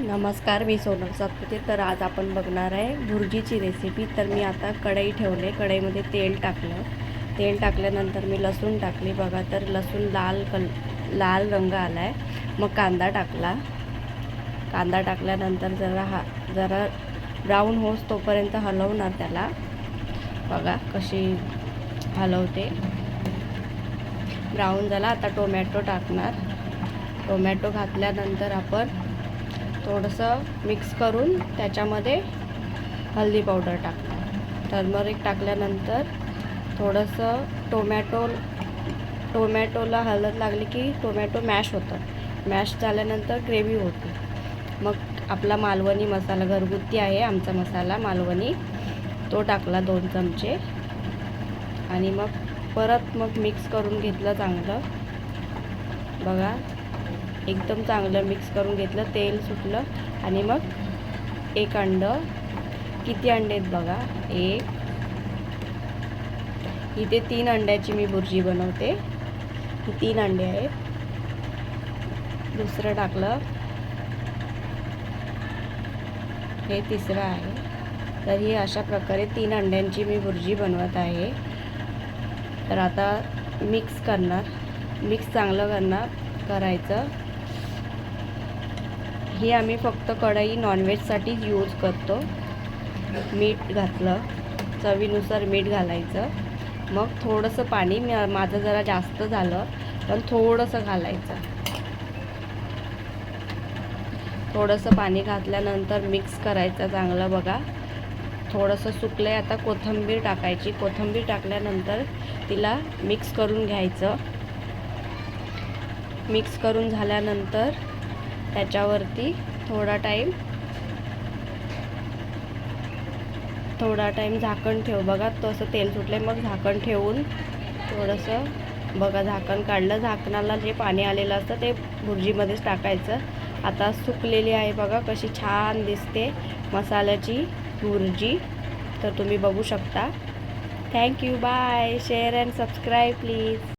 नमस्कार मी सोनल सातपुते. तर आज आपण बघणार आहे भुर्जीची रेसिपी तर मी आता कढई ठेवले. कढईमध्ये तेल टाकलं. तेल टाकल्यानंतर मी लसूण टाकली. बघा तर लसूण लाल कल लाल रंग आला आहे मग कांदा टाकला. कांदा टाकल्यानंतर जरा हा जरा ब्राऊन होस तोपर्यंत हलवणार त्याला. बघा कशी हलवते. ब्राऊन झाला. आता टोमॅटो टाकणार. टोमॅटो घातल्यानंतर आपण थोडंसं मिक्स करून त्याच्यामध्ये हल्दी पावडर टाकणार टर्मरिक टाकल्यानंतर थोडंसं टोमॅटो टोमॅटोला हळद लागली की टोमॅटो मॅश होतं. मॅश झाल्यानंतर ग्रेव्ही होते. मग आपला मालवणी मसाला घरगुती आहे आमचा मसाला मालवणी. तो टाकला दोन चमचे. आणि मग परत मग मिक्स करून घेतलं चांगलं. बघा. एकदम चांगलं मिक्स करून घेतलं तेल सुटलं आणि मग एक अंडं किती अंडे आहेत बघा? एक. इथे तीन अंड्याची मी बुर्जी बनवते. ही तीन अंडे आहेत. दुसरं टाकलं. हे तिसरं आहे. तर ही अशा प्रकारे तीन अंड्यांची मी बुर्जी बनवत आहे. तर आता मिक्स करणार. मिक्स चांगलं करणार करायचं. ही आम्ही फक्त कढई नॉनव्हेजसाठीच यूज करतो. मीठ घातलं. चवीनुसार मीठ घालायचं. मग थोडंसं पाणी मी माझं जरा जास्त झालं पण थोडंसं घालायचं. थोडंसं पाणी घातल्यानंतर मिक्स करायचं चांगलं बघा. थोडंसं सुकलं आहे आता कोथिंबीर टाकायची. कोथिंबीर टाकल्यानंतर तिला मिक्स करून घ्यायचं. मिक्स करून झाल्यानंतर त्याच्यावरती थोडा टाईम थोडा टाईम झाकण ठेव. बघा तसं तेल सुटले मग झाकण ठेवून थोडंसं बघा झाकण काढलं. झाकणाला जे पाणी आलेलं असतं ते भुर्जीमध्येच टाकायचं. आता सुकलेली आहे बघा कशी छान दिसते मसाल्याची भुर्जी तर तुम्ही बघू शकता. Thank you bye share and subscribe please